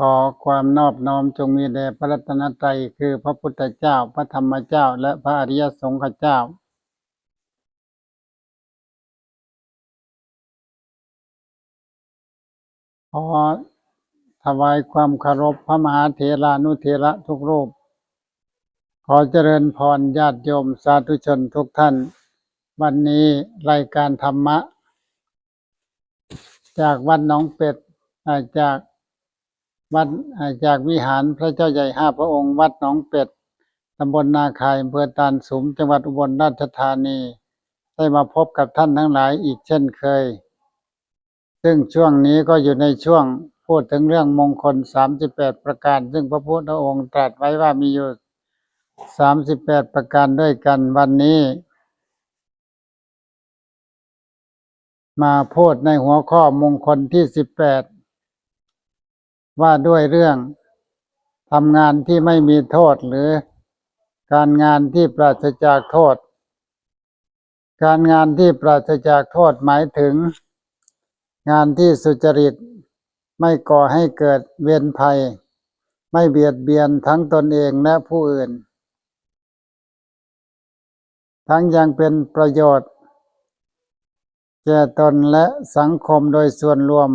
ขอความนอบน้อมจงมีแด่พระรัตนตรัยคือพระพุทธเจ้า พระธรรมเจ้า และพระอริยสงฆ์เจ้าขอถวายความเคารพพระมหาเถรานุเถระทุกรูป ขอเจริญพรญาติโยมสาธุชนทุกท่าน วันนี้รายการธรรมะ จากวัดหนองเป็ดจาก วัดจากวิหารพระเจ้าใหญ่ห้าพระองค์ วัดหนองเป็ดตำบลนาคายอำเภอตาลสุม จังหวัดอุบลราชธานี ได้มาพบกับท่านทั้งหลายอีกเช่นเคย ซึ่งช่วงนี้ก็อยู่ในช่วงพูดถึงเรื่องมงคลสามสิบแปดประการ ซึ่งพระพุทธองค์ตรัสไว้ว่ามีอยู่สามสิบแปดประการด้วยกันวันนี้ มาพูดในหัวข้อมงคลที่สิบแปด ว่าด้วยเรื่องทำงานที่ไม่มีโทษหรือการงานที่ปราศจากโทษ การงานที่ปราศจากโทษหมายถึง งานที่สุจริตไม่ก่อให้เกิดเวรภัย ไม่เบียดเบียนทั้งตนเองและผู้อื่น ทั้งยังเป็นประโยชน์ แก่ตนและสังคมโดยส่วนรวม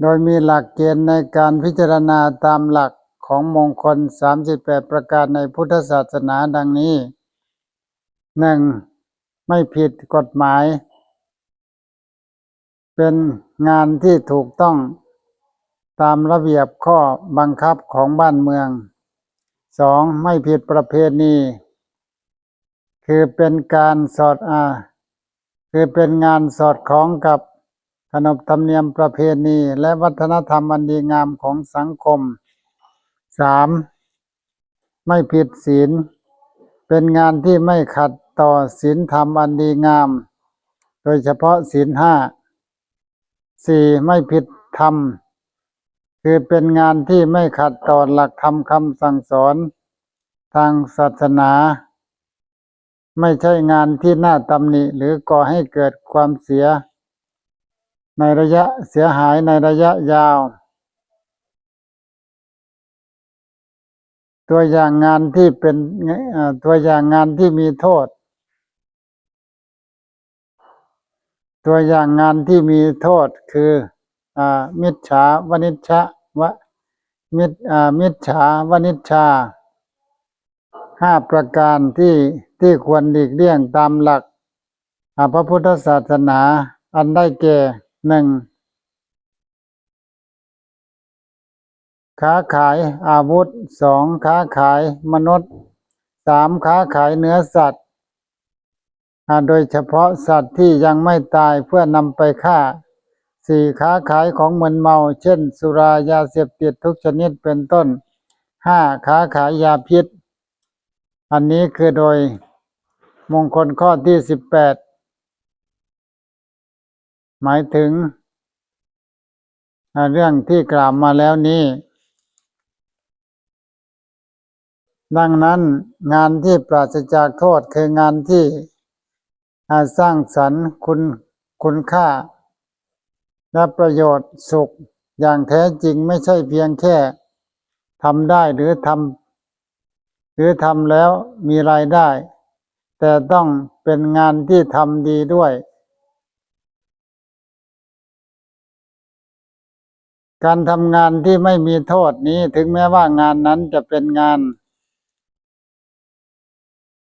โดยมีหลักเกณฑ์ในการพิจารณาตามหลักของมงคล 38 ประการในพุทธศาสนาดังนี้หนึ่งไม่ผิดกฎหมาย เป็นงานที่ถูกต้องตามระเบียบข้อบังคับของบ้านเมืองสองไม่ผิดประเพณี คือเป็นการสอดอาคือเป็นงานสอดคล้องกับ ขนบธรรมเนียมประเพณีและวัฒนธรรมอันดีงามของสังคมสามไม่ผิดศีล เป็นงานที่ไม่ขัดต่อศีลธรรมอันดีงาม โดยเฉพาะศีลห้าสี่ไม่ผิดธรรม คือเป็นงานที่ไม่ขัดต่อหลักธรรมคำสั่งสอน ทางศาสนา ไม่ใช่งานที่น่าตำหนิหรือก่อให้เกิดความเสีย ในระยะเสียหายในระยะยาว ตัวอย่างงานที่เป็นตัวอย่างงานที่มีโทษ ตัวอย่างงานที่มีโทษคืออมิจฉาวนิชะวะมิจมิจฉาวนิชาห้าประการที่ที่ควรหลีกเลี่ยงตามหลักพระพุทธศาสนาอันได้แก่ หนึ่งค้าขายอาวุธสองค้าขายมนุษย์สามค้าขายเนื้อสัตว์โดยเฉพาะสัตว์ที่ยังไม่ตายเพื่อนำไปฆ่าสี่ค้าขายของมึนเมา เช่น สุรายาเสพติดทุกชนิดเป็นต้นห้าค้าขายยาพิษ อันนี้คือโดยมงคลข้อที่สิบแปด หมายถึง เรื่องที่กล่าวมาแล้วนี้ ดังนั้นงานที่ปราศจากโทษคืองานที่สร้างสรรค์คุณคุณค่า และประโยชน์สุขอย่างแท้จริงไม่ใช่เพียงแค่ทำได้หรือทำหรือทำแล้วมีรายได้ แต่ต้องเป็นงานที่ทำดีด้วย การทำงานที่ไม่มีโทษนี้ถึงแม้ว่างานนั้นจะเป็นงาน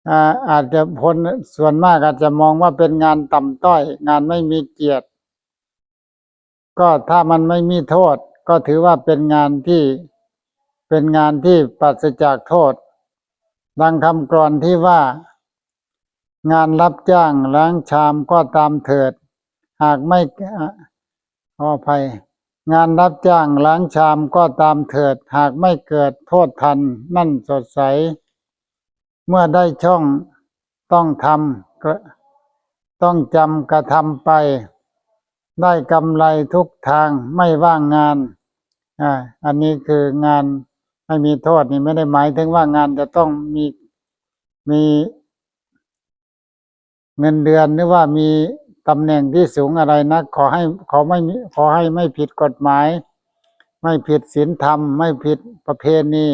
อาอาจจะคนส่วนมากอาจจะมองว่าเป็นงานต่ำต้อย งานไม่มีเกียรติ ก็ถ้ามันไม่มีโทษ ก็ถือว่าเป็นงานที่เป็นงานที่ปราศจากโทษ ดังคำกรอนที่ว่า งานรับจ้างล้างชามก็ตามเถิด หากไม่อะขออภัย งานรับจ้างล้างชามก็ตามเถิดหากไม่เกิดโทษทันนั่นสดใส เมื่อได้ช่องต้องทำต้องจำกระทำไป ได้กำไรทุกทางไม่ว่างงานอ่าอันนี้คืองานไม่มีโทษนี่ไม่ได้หมายถึงว่างานจะต้องมีมีเงินเดือนหรือว่ามี ตำแหน่งที่สูงอะไรนะขอให้ขอไม่ขอให้ไม่ผิดกฎหมาย ไม่ผิดศีลธรรม ไม่ผิดประเพณี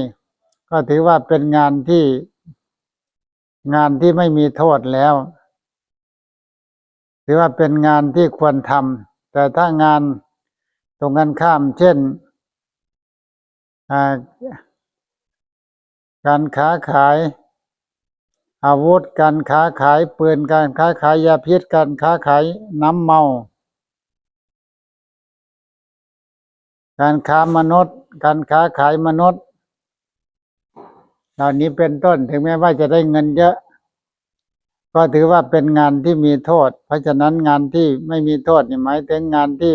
ก็ถือว่าเป็นงานที่งานที่ไม่มีโทษแล้ว ถือว่าเป็นงานที่ควรทำแต่ถ้างานตรงกันข้าม เช่นการค้าขาย อาวุธการค้าขายปืนการค้าขายยาพิษการค้าขายน้ำเมา การค้ามนุษย์ การค้าขายมนุษย์ เหล่านี้เป็นต้นถึงแม้ว่าจะได้เงินเยอะ ก็ถือว่าเป็นงานที่มีโทษ เพราะฉะนั้นงานที่ไม่มีโทษนี่หมายถึงงานที่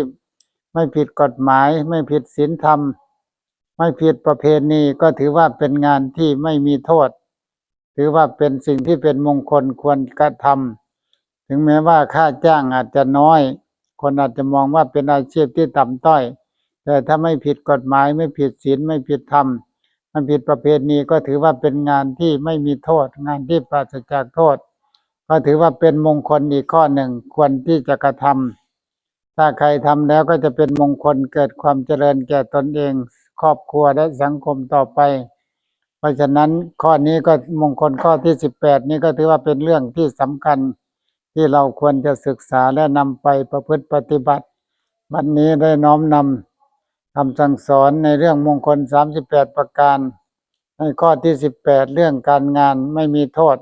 ไม่ผิดกฎหมาย ไม่ผิดศีลธรรม ไม่ผิดประเพณีก็ถือว่าเป็นงานที่ไม่มีโทษ ถือว่าเป็นสิ่งที่เป็นมงคลควรกระทำถึงแม้ว่าค่าจ้างอาจจะน้อย คนอาจจะมองว่าเป็นอาชีพที่ต่ำต้อย แต่ถ้าไม่ผิดกฎหมายไม่ผิดศีลไม่ผิดธรรมไม่ผิดประเพณีก็ถือว่าเป็นงานที่ไม่มีโทษ งานที่ปราศจากโทษ ก็ถือว่าเป็นมงคลอีกข้อหนึ่งควรที่จะกระทำถ้าใครทำแล้วก็จะเป็นมงคลเกิดความเจริญแก่ตนเอง ครอบครัวและสังคมต่อไป เพราะฉะนั้นข้อนี้ก็มงคลข้อที่สิบแปดนี้ก็ถือว่าเป็นเรื่องที่สำคัญที่เราควรจะศึกษาและนำไปประพฤติปฏิบัติ วันนี้ได้น้อมนำคำสั่งสอนในเรื่องมงคลสามสิบแปดประการ ในข้อที่สิบแปดเรื่องการงานไม่มีโทษ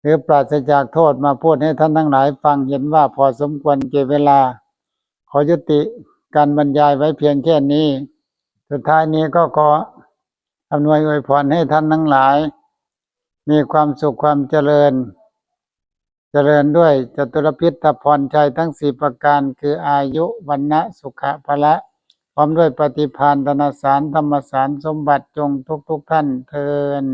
หรือปราศจากโทษมาพูดให้ท่านทั้งหลายฟังเห็นว่าพอสมควรเก็บเวลา ขอยุติการบรรยายไว้เพียงแค่นี้ สุดท้ายนี้ก็ขอ อำนวยอวยพรให้ท่านทั้งหลาย มีความสุขความเจริญ เจริญด้วยจตุรพิษพรชัยทั้งสี่ประการคืออายุวันนะสุขะพละ พร้อมด้วยปฏิพานธนสารธรรมสารสมบัติจงทุกทุกท่านเทิน